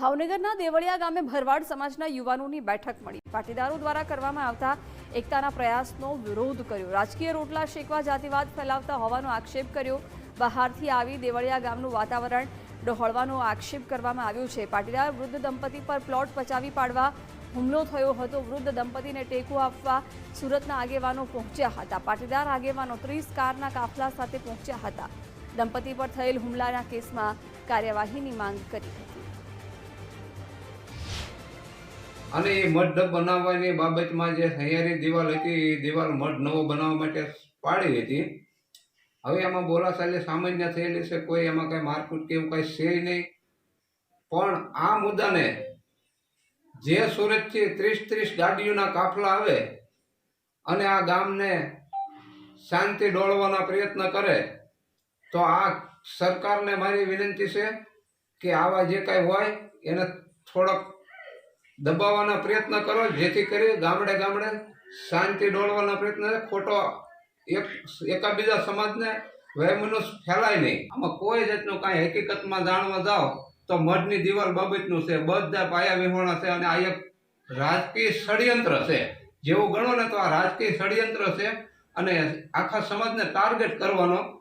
ભાવનગરના દેવળિયા ગામે ભરવાડ સમાજના યુવાનોની બેઠક મળી. પાટીદારો દ્વારા કરવામાં આવતા એકતાના પ્રયાસનો વિરોધ કર્યો. રાજકીય રોટલા શેકવા જાતિવાદ ફેલાવતા હોવાનો આક્ષેપ કર્યો. બહારથી આવી દેવળિયા ગામનું વાતાવરણ ડહોળવાનો આક્ષેપ કરવામાં આવ્યો છે. પાટીદાર વૃદ્ધ દંપતી પર પ્લોટ પચાવી પાડવા હુમલો થયો હતો. વૃદ્ધ દંપતીને ટેકો આપવા સુરતના આગેવાનો પહોંચ્યા હતા. પાટીદાર આગેવાનો ત્રીસ કારના કાફલા સાથે પહોંચ્યા હતા. દંપતી પર થયેલ હુમલાના કેસમાં કાર્યવાહીની માંગ કરી હતી. અને એ મઢ બનાવવાની બાબતમાં જે સહિયારી દિવાલ હતી, એ દિવાલ મઢ નવો બનાવવા માટે પાડી હતી. હવે એમાં બોલાશાલી સામાન્ય થયેલી છે, કોઈ એમાં કાંઈ મારકૂટ કે એવું કાંઈ છે નહીં. પણ આ મુદ્દાને જે સુરતથી ત્રીસ ત્રીસ ગાડીઓના કાફલા આવે અને આ ગામને શાંતિ ડોળવાના પ્રયત્ન કરે, તો આ સરકારને મારી વિનંતી છે કે આવા જે કાંઈ હોય એને થોડોક દબાવવાના પ્રયત્ન કરો, જેથી કરી ગામડે ગામડે શાંતિ ડોળવાના પ્રયત્ન. ખોટો એક, એકાબીજા સમાજને વયમનસ્ય ફેલાય નહીં. આમાં કોઈ જાતનું કાંઈ હકીકતમાં જાણવા જાઓ તો મઢની દિવાલ બાબતનું છે. બધા પાયા વિહોણા છે અને આ એક રાજકીય ષડયંત્ર છે. જેવું ગણો ને તો આ રાજકીય ષડયંત્ર છે અને આખા સમાજને ટાર્ગેટ કરવાનો